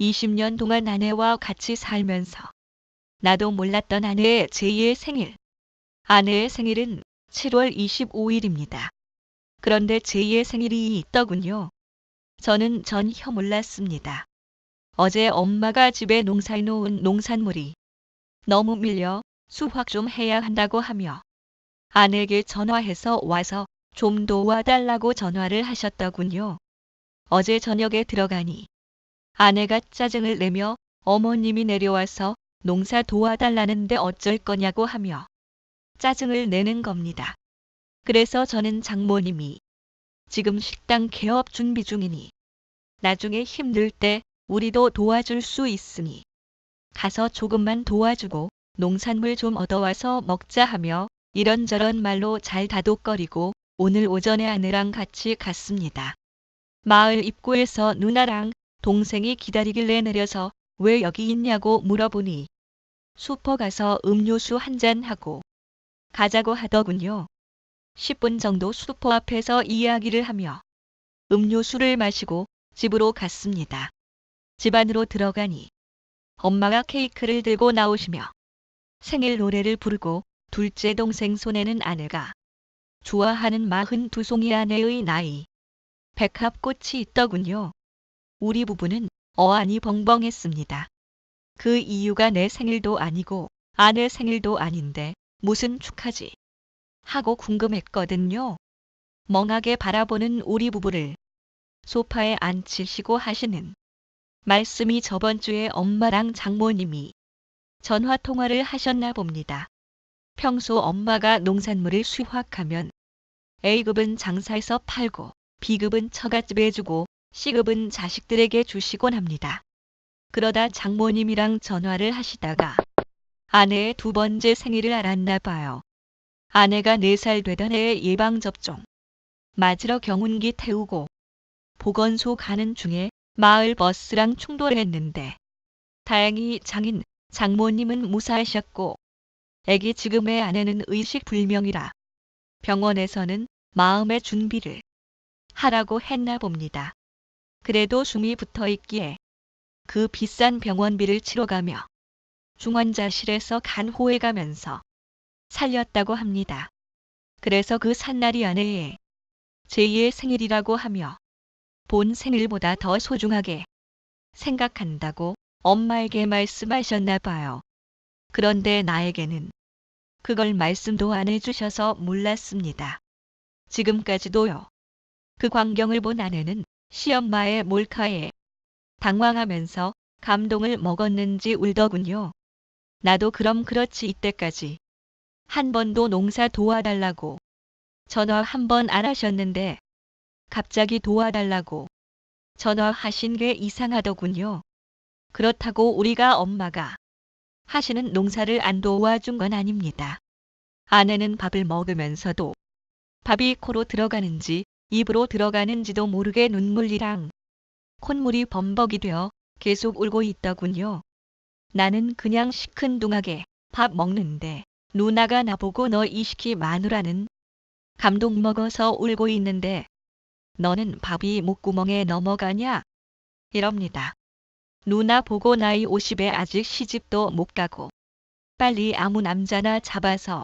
20년 동안 아내와 같이 살면서 나도 몰랐던 아내의 제2의 생일. 아내의 생일은 7월 25일입니다. 그런데 제2의 생일이 있더군요. 저는 전혀 몰랐습니다. 어제 엄마가 집에 농사해 놓은 농산물이 너무 밀려 수확 좀 해야 한다고 하며 아내에게 전화해서 와서 좀 도와달라고 전화를 하셨더군요. 어제 저녁에 들어가니 아내가 짜증을 내며 어머님이 내려와서 농사 도와달라는데 어쩔 거냐고 하며 짜증을 내는 겁니다. 그래서 저는 장모님이 지금 식당 개업 준비 중이니 나중에 힘들 때 우리도 도와줄 수 있으니 가서 조금만 도와주고 농산물 좀 얻어와서 먹자 하며 이런저런 말로 잘 다독거리고 오늘 오전에 아내랑 같이 갔습니다. 마을 입구에서 누나랑 동생이 기다리길래 내려서 왜 여기 있냐고 물어보니 슈퍼 가서 음료수 한 잔 하고 가자고 하더군요. 10분 정도 슈퍼 앞에서 이야기를 하며 음료수를 마시고 집으로 갔습니다. 집 안으로 들어가니 엄마가 케이크를 들고 나오시며 생일 노래를 부르고 둘째 동생 손에는 아내가 좋아하는 42송이 아내의 나이 백합꽃이 있더군요. 우리 부부는 어안이 벙벙했습니다. 그 이유가 내 생일도 아니고 아내 생일도 아닌데 무슨 축하지? 하고 궁금했거든요. 멍하게 바라보는 우리 부부를 소파에 앉히시고 하시는 말씀이 저번 주에 엄마랑 장모님이 전화 통화를 하셨나 봅니다. 평소 엄마가 농산물을 수확하면 A급은 장사해서 팔고 B급은 처갓집에 주고 C급은 자식들에게 주시곤 합니다. 그러다 장모님이랑 전화를 하시다가 아내의 두 번째 생일을 알았나 봐요. 아내가 4살 되던 해에 예방접종 맞으러 경운기 태우고 보건소 가는 중에 마을 버스랑 충돌했는데 다행히 장인 장모님은 무사하셨고 애기 지금의 아내는 의식불명이라 병원에서는 마음의 준비를 하라고 했나 봅니다. 그래도 숨이 붙어 있기에 그 비싼 병원비를 치러가며 중환자실에서 간호해 가면서 살렸다고 합니다. 그래서 그 산날이 아내의 제2의 생일이라고 하며 본 생일보다 더 소중하게 생각한다고 엄마에게 말씀하셨나 봐요. 그런데 나에게는 그걸 말씀도 안 해주셔서 몰랐습니다. 지금까지도요. 그 광경을 본 아내는 시엄마의 몰카에 당황하면서 감동을 먹었는지 울더군요. 나도 그럼 그렇지 이때까지 한 번도 농사 도와달라고 전화 한 번 안 하셨는데 갑자기 도와달라고 전화하신 게 이상하더군요. 그렇다고 우리가 엄마가 하시는 농사를 안 도와준 건 아닙니다. 아내는 밥을 먹으면서도 밥이 코로 들어가는지 입으로 들어가는지도 모르게 눈물이랑 콧물이 범벅이 되어 계속 울고 있더군요. 나는 그냥 시큰둥하게 밥 먹는데 누나가 나보고 너 이 시키 마누라는 감동 먹어서 울고 있는데 너는 밥이 목구멍에 넘어가냐? 이럽니다. 누나 보고 나이 50에 아직 시집도 못 가고 빨리 아무 남자나 잡아서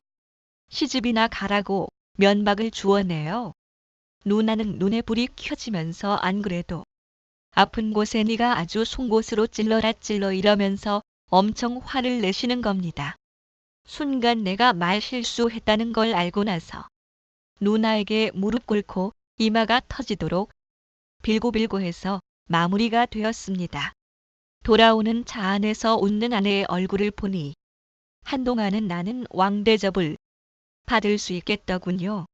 시집이나 가라고 면박을 주어내요. 누나는 눈에 불이 켜지면서 안 그래도 아픈 곳에 네가 아주 송곳으로 찔러라 찔러 이러면서 엄청 화를 내시는 겁니다. 순간 내가 말 실수했다는 걸 알고 나서 누나에게 무릎 꿇고 이마가 터지도록 빌고빌고 해서 마무리가 되었습니다. 돌아오는 차 안에서 웃는 아내의 얼굴을 보니 한동안은 나는 왕대접을 받을 수 있겠더군요.